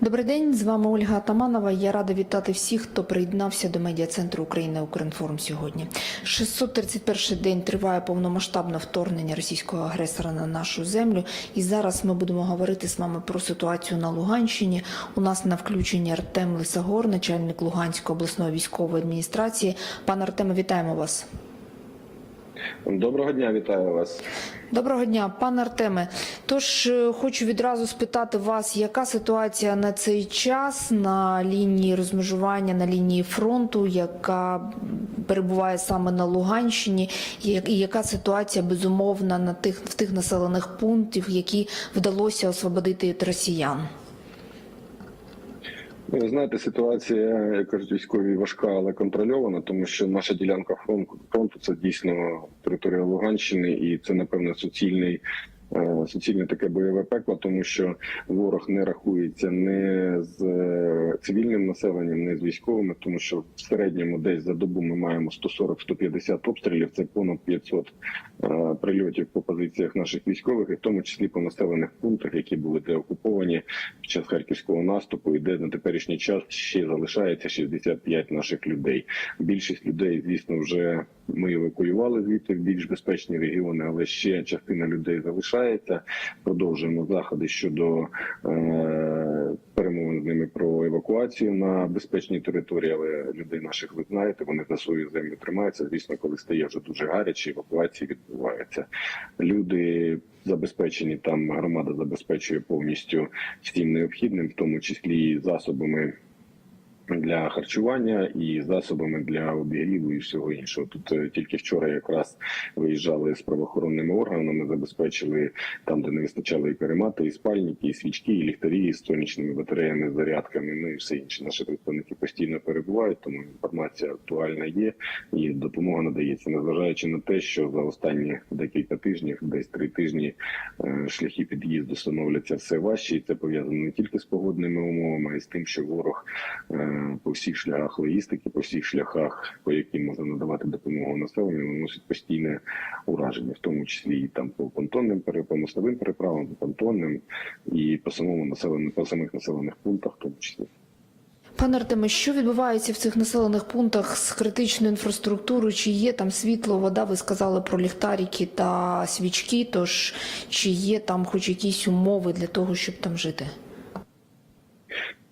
Добрий день, з вами Ольга Атаманова. Я рада вітати всіх, хто приєднався до медіа центру України Укрінформ сьогодні. 631 день триває повномасштабне вторгнення російського агресора на нашу землю. І зараз ми будемо говорити з вами про ситуацію на Луганщині. У нас на включенні Артем Лисагор, начальник Луганської обласної військової адміністрації. Пане Артеме, вітаємо вас. Доброго дня, вітаю вас. Доброго дня, пане Артеме. Тож е, хочу відразу спитати вас, яка ситуація на цей час на лінії розмежування, на лінії фронту, яка перебуває саме на Луганщині, і яка ситуація безумовна на тих в тих населених пунктів, які вдалося освободити від росіян? Ну, знаєте, ситуація, як кажуть, військові важка, але контрольована, тому що наша ділянка фронту фронту це дійсно територія Луганщини, і це напевно суцільний. Е, Суцільне таке бойове пекло, тому що ворог не рахується не з е, цивільним населенням, не з військовими, тому що в середньому десь за добу ми маємо 140-150 обстрілів. Це понад 500 е, прильотів по позиціях наших військових, і в тому числі по населених пунктах, які були деокуповані під час харківського наступу, і де на теперішній час ще залишається 65 наших людей. Більшість людей, звісно, вже ми евакуювали звідти в більш безпечні регіони, але ще частина людей залишається. Продовжуємо заходи щодо е, перемовин з ними про евакуацію на безпечній території. Але людей наших ви знаєте, вони за свою землю тримаються. Звісно, коли стає вже дуже гаряче, евакуації відбуваються. Люди забезпечені там. Громада забезпечує повністю всім необхідним, в тому числі і засобами для харчування і засобами для обігріву і всього іншого. Тут е, тільки вчора якраз виїжджали з правоохоронними органами, забезпечили там, де не вистачало і каремати, і спальники, і свічки, і ліхтарі з сонячними батареями, зарядками. Ну і все інше. Наші представники постійно перебувають, тому інформація актуальна є і допомога надається, незважаючи на те, що за останні декілька тижнів, десь три тижні, е, шляхи під'їзду становляться все важче, і це пов'язано не тільки з погодними умовами, а й з тим, що ворог е, по всіх шляхах логістики, по всіх шляхах, по яким можна надавати допомогу населенню, наносить постійне ураження, в тому числі і там по понтонним по мостовим переправам, по понтонним і по самому населеному по самих населених пунктах, в тому числі. Пане Артеме, що відбувається в цих населених пунктах з критичною інфраструктурою? Чи є там світло, вода? Ви сказали про ліхтарики та свічки. Тож чи є там хоч якісь умови для того, щоб там жити?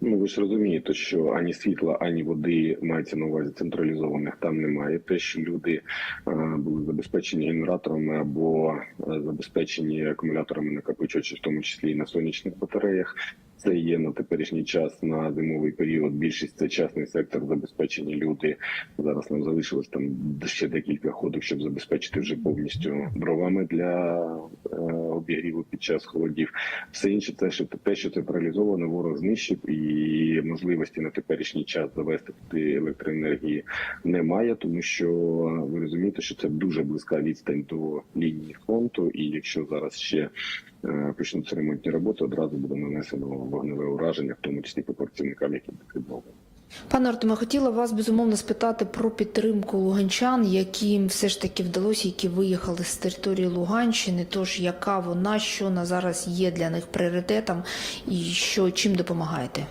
Ну ви ж розумієте, що ані світла, ані води мається на увазі централізованих там немає. Те, що люди е, були забезпечені генераторами або е, забезпечені акумуляторами накопичувачів, в тому числі і на сонячних батареях. Це є на теперішній час на зимовий період. Більшість це частний сектор забезпечені люди. Зараз нам залишилось там ще декілька ходок, щоб забезпечити вже повністю дровами для е, обігріву під час холодів. Все інше, це що те, що централізовано, ворог знищив, і можливості на теперішній час завести електроенергії немає, тому що ви розумієте, що це дуже близька відстань до лінії фронту. І якщо зараз ще почнуться ремонтні роботи, одразу буде нанесено вогневе ураження, в тому числі по працівникам, які будуть. Пане Артеме, хотіла вас безумовно спитати про підтримку луганчан, яким все ж таки вдалося, які виїхали з території Луганщини. Тож яка вона, що на зараз є для них пріоритетом, і що чим допомагаєте?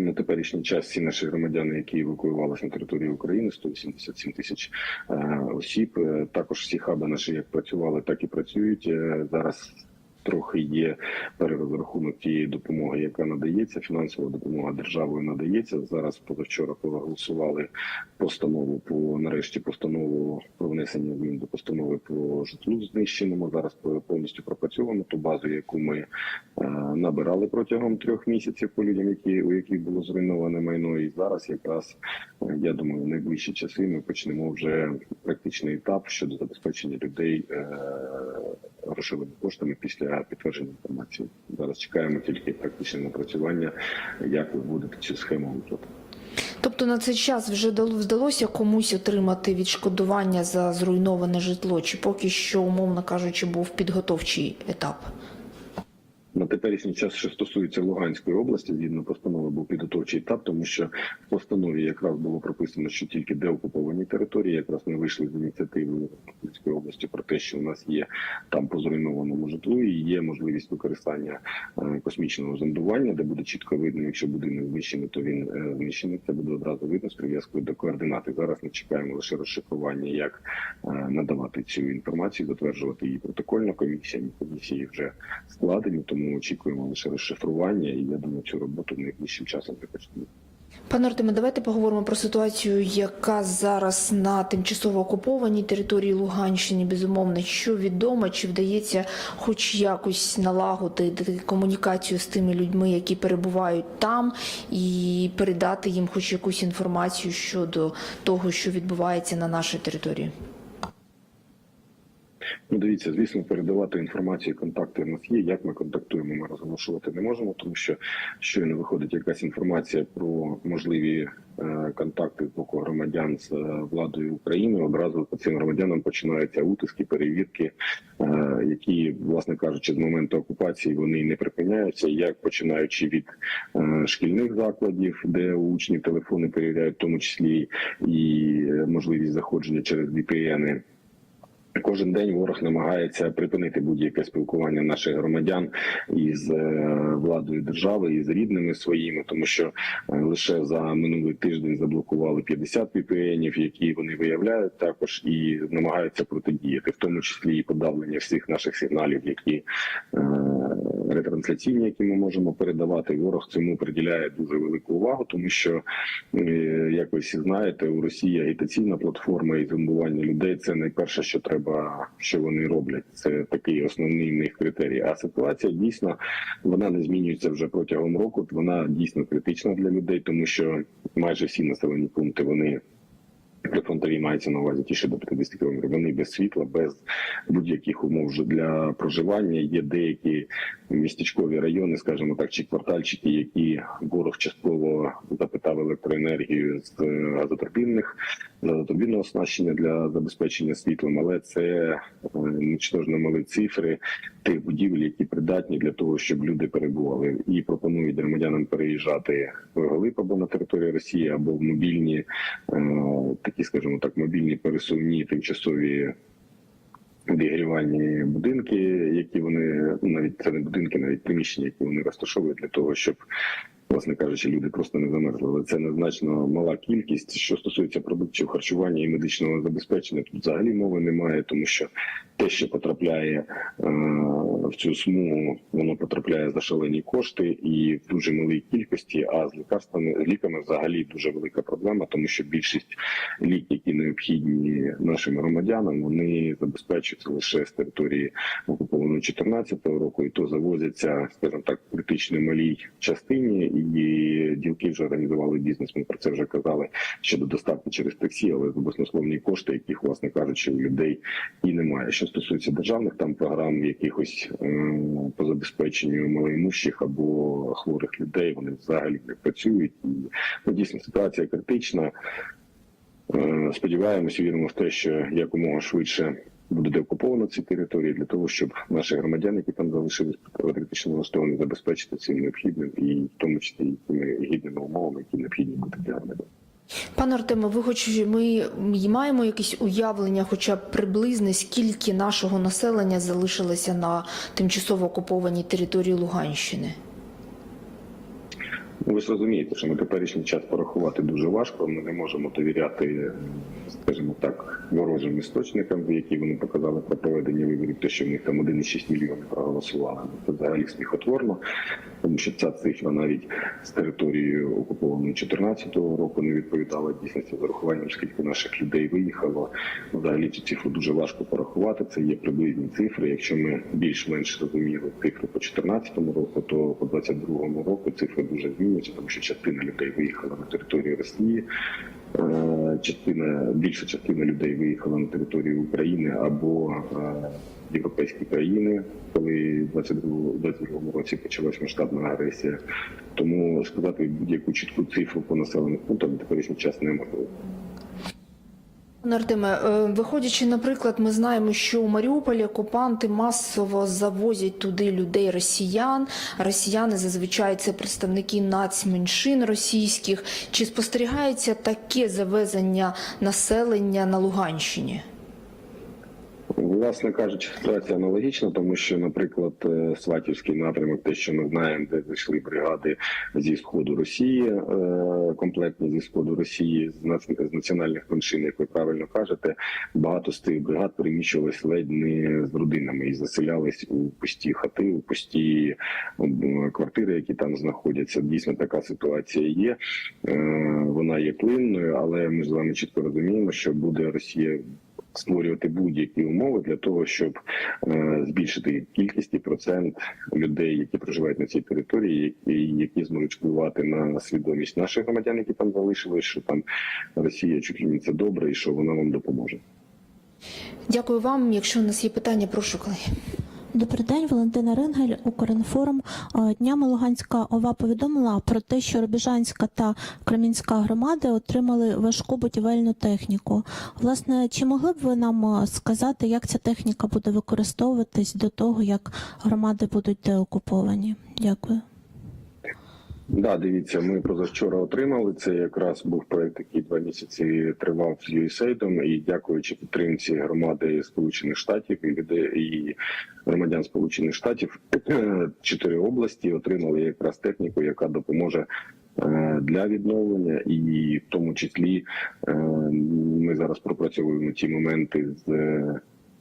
На теперішній час всі наші громадяни, які евакуювалися на території України, 187 тисяч е, осіб. Е, Також всі хаби наші як працювали, так і працюють. Е, Зараз трохи є перерозрахунок тієї допомоги, яка надається. Фінансова допомога державою надається. Зараз позавчора проголосували постанову по нарешті постанову про внесення змін до постанови про житлу знищеному. Зараз повністю пропрацьовано ту базу, яку ми е, набирали протягом трьох місяців по людям, які у яких було зруйноване майно. І зараз якраз е, я думаю, в найближчі часи ми почнемо вже практичний етап щодо забезпечення людей е, грошовими коштами після підтвердження інформації. Зараз чекаємо тільки практичне напрацювання, як ви будете цю схему виплати. Тобто на цей час вже вдалося комусь отримати відшкодування за зруйноване житло, чи поки що, умовно кажучи, був підготовчий етап? Теперішній час, що стосується Луганської області, згідно постанови був підготовчий етап, тому що в постанові якраз було прописано, що тільки деокуповані території, якраз ми вийшли з ініціативою Луганської області про те, що у нас є там по зруйнованому житлу і є можливість використання е, космічного зондування, де буде чітко видно, якщо будинок знищений, то він е, знищений. Це буде одразу видно з прив'язкою до координати. Зараз ми чекаємо лише розшифрування, як е, надавати цю інформацію, затверджувати її протокольно. Комісія комісії вже складені, тому очікуємо лише розшифрування, і я думаю, цю роботу найближчим часом започнемо. Пане Артеме, давайте поговоримо про ситуацію, яка зараз на тимчасово окупованій території Луганщини. Безумовно, що відомо, чи вдається хоч якось налагодити комунікацію з тими людьми, які перебувають там, і передати їм хоч якусь інформацію щодо того, що відбувається на нашій території. Ну, дивіться, звісно, передавати інформацію, контакти в нас є. Як ми контактуємо, ми розголошувати не можемо, тому що щойно виходить якась інформація про можливі е, контакти боку громадян з е, владою України. Одразу по цим громадянам починаються утиски, перевірки, е, які, власне кажучи, з моменту окупації вони не припиняються. Як починаючи від шкільних закладів, де у учнів телефони перевіряють, в тому числі і можливість заходження через VPN, Кожен день ворог намагається припинити будь-яке спілкування наших громадян із е, владою держави і з рідними своїми, тому що е, лише за минулий тиждень заблокували 50 VPN-ів, які вони виявляють також і намагаються протидіяти, в тому числі і подавлення всіх наших сигналів, які е, ретрансляційні, які ми можемо передавати. Ворог цьому приділяє дуже велику увагу, тому що е, як ви всі знаєте, у Росії агітаційна платформа і зомбування людей це найперше, що треба, що вони роблять. Це такий основний в них критерій. А ситуація дійсно вона не змінюється вже протягом року. Вона дійсно критична для людей, тому що майже всі населені пункти вони. Прифронтові мається на увазі ті, що до 50 кілометрів. Вони без світла, без будь-яких умов для проживання. Є деякі містечкові райони, скажімо так, чи квартальчики, які ворог частково запитав електроенергію з газотурбінних газотурбінного оснащення для забезпечення світлом, але це е, нічтожно малі цифри тих будівель, які придатні для того, щоб люди перебували, і пропонують громадянам переїжджати в Голип або на територію Росії, або в мобільні е, такі, скажімо так, мобільні пересувні тимчасові обігрівальні будинки, які вони ну, навіть це не будинки, навіть приміщення, які вони розташовують для того, щоб. Власне кажучи, люди просто не замерзли. Але це незначно мала кількість. Що стосується продуктів харчування і медичного забезпечення, тут взагалі мови немає, тому що те, що потрапляє е, в цю смугу, воно потрапляє за шалені кошти і в дуже малій кількості. А з лікарствами з ліками взагалі дуже велика проблема, тому що більшість ліків, які необхідні нашим громадянам, вони забезпечуються лише з території окупованої 2014 року, і то завозяться, скажімо так, в критично малій частині. І ділки вже організували бізнес. Ми про це вже казали щодо доставки через таксі, але баснословні кошти, яких, власне кажучи, у людей і немає. Що стосується державних там програм, якихось е, по забезпеченню малоімущих або хворих людей, вони взагалі не працюють. І ну, дійсно ситуація критична. Е, Сподіваємося, віримо в те, що якомога швидше буде деокуповано ці території для того, щоб наші громадяни, які там залишились патріотично налаштовані, забезпечити цим необхідним і в тому числі тими гідними умовами, які необхідні бути для громадян. Пане Артеме, ви хоч ми маємо якесь уявлення, хоча б приблизне, скільки нашого населення залишилося на тимчасово окупованій території Луганщини? Ну, ви ж розумієте, що на теперішній час порахувати дуже важко. Ми не можемо довіряти, скажімо так, ворожим істочникам, які вони показали про проведення виборів, те, що в них там 1,6 мільйонів проголосували. Це взагалі сміхотворно, тому що ця цифра навіть з території окупованої 2014 року не відповідала дійсності з урахуванням, скільки наших людей виїхало. Взагалі цю цифру дуже важко порахувати. Це є приблизні цифри. Якщо ми більш-менш розуміли цифри по 2014 року, то по 2022 року цифри дуже змінюються, тому що частина людей виїхала на територію Росії. Е, Частина більша частина людей виїхала на територію України або е, європейські країни, коли в 22 22 році почалась масштабна агресія. Тому сказати будь-яку чітку цифру по населених пунктах на теперішній час неможливо. Артеме, е, виходячи, наприклад, ми знаємо, що у Маріуполі окупанти масово завозять туди людей росіян. Росіяни зазвичай це представники нацменшин російських. Чи спостерігається таке завезення населення на Луганщині? Власне кажучи, ситуація аналогічна, тому що, наприклад, е, Сватівський напрямок, те, що ми знаємо, де зайшли бригади зі сходу Росії, е, комплектні зі сходу Росії з національних меншин, як ви правильно кажете, багато з тих бригад переміщувались ледь не з родинами і заселялись у пусті хати, у пусті квартири, які там знаходяться. Дійсно, така ситуація є. Е, Вона є плинною, але ми з вами чітко розуміємо, що буде Росія створювати будь-які умови для того, щоб е, збільшити кількість і процент людей, які проживають на цій території, які, які зможуть впливати на свідомість наших громадян, які там залишились, що там Росія чуть ли це добре і що вона вам допоможе. Дякую вам. Якщо у нас є питання, прошу колеги. Добрий день, Валентина Рингель, Укрінформ. Е, Днями Луганська ОВА повідомила про те, що Рубіжанська та Кремінська громади отримали важку будівельну техніку. Власне, чи могли б ви нам е, сказати, як ця техніка буде використовуватись до того, як громади будуть деокуповані? Дякую. Да, дивіться, ми позавчора отримали. Це якраз був проект, який два місяці тривав з USAID, і дякуючи підтримці громади Сполучених Штатів і і громадян Сполучених Штатів, чотири області отримали якраз техніку, яка допоможе. е, Для відновлення, і в тому числі е, ми зараз пропрацьовуємо ті моменти з е,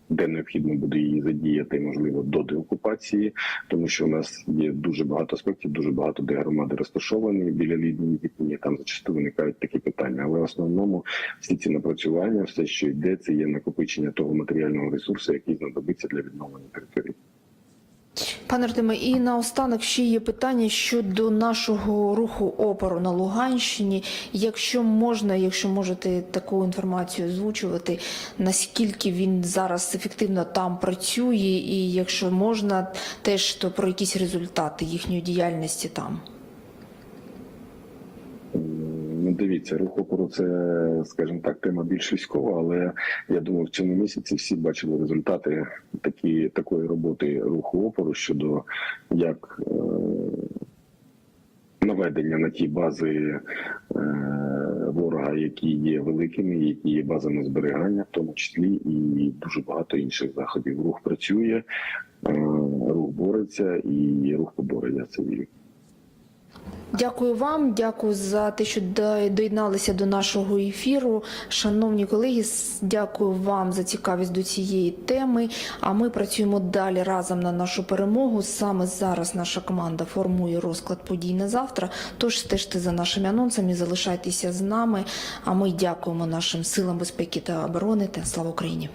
де необхідно буде її задіяти, можливо, до деокупації, тому що у нас є дуже багато аспектів, дуже багато де громади розташовані біля лінії дітні. Там зачасту виникають такі питання. Але в основному всі ці напрацювання, все, що йде, це є накопичення того матеріального ресурсу, який знадобиться для відновлення території. Пане Артеме, і наостанок ще є питання щодо нашого руху опору на Луганщині. Якщо можна, якщо можете таку інформацію озвучувати, наскільки він зараз ефективно там працює, і якщо можна, теж то про якісь результати їхньої діяльності там. Ну, дивіться, рух опору це, скажімо так, тема більш військова, але я думаю, в цьому місяці всі бачили результати такі, такої роботи руху опору щодо як е, наведення на ті бази е, ворога, які є великими, які є базами зберігання, в тому числі і дуже багато інших заходів. Рух працює, е, рух бореться і рух побореться. Я це вірю. Дякую вам, дякую за те, що доєдналися до нашого ефіру. Шановні колеги, дякую вам за цікавість до цієї теми. А ми працюємо далі разом на нашу перемогу. Саме зараз наша команда формує розклад подій на завтра. Тож стежте за нашими анонсами, залишайтеся з нами. А ми дякуємо нашим силам безпеки та оборони та слава Україні.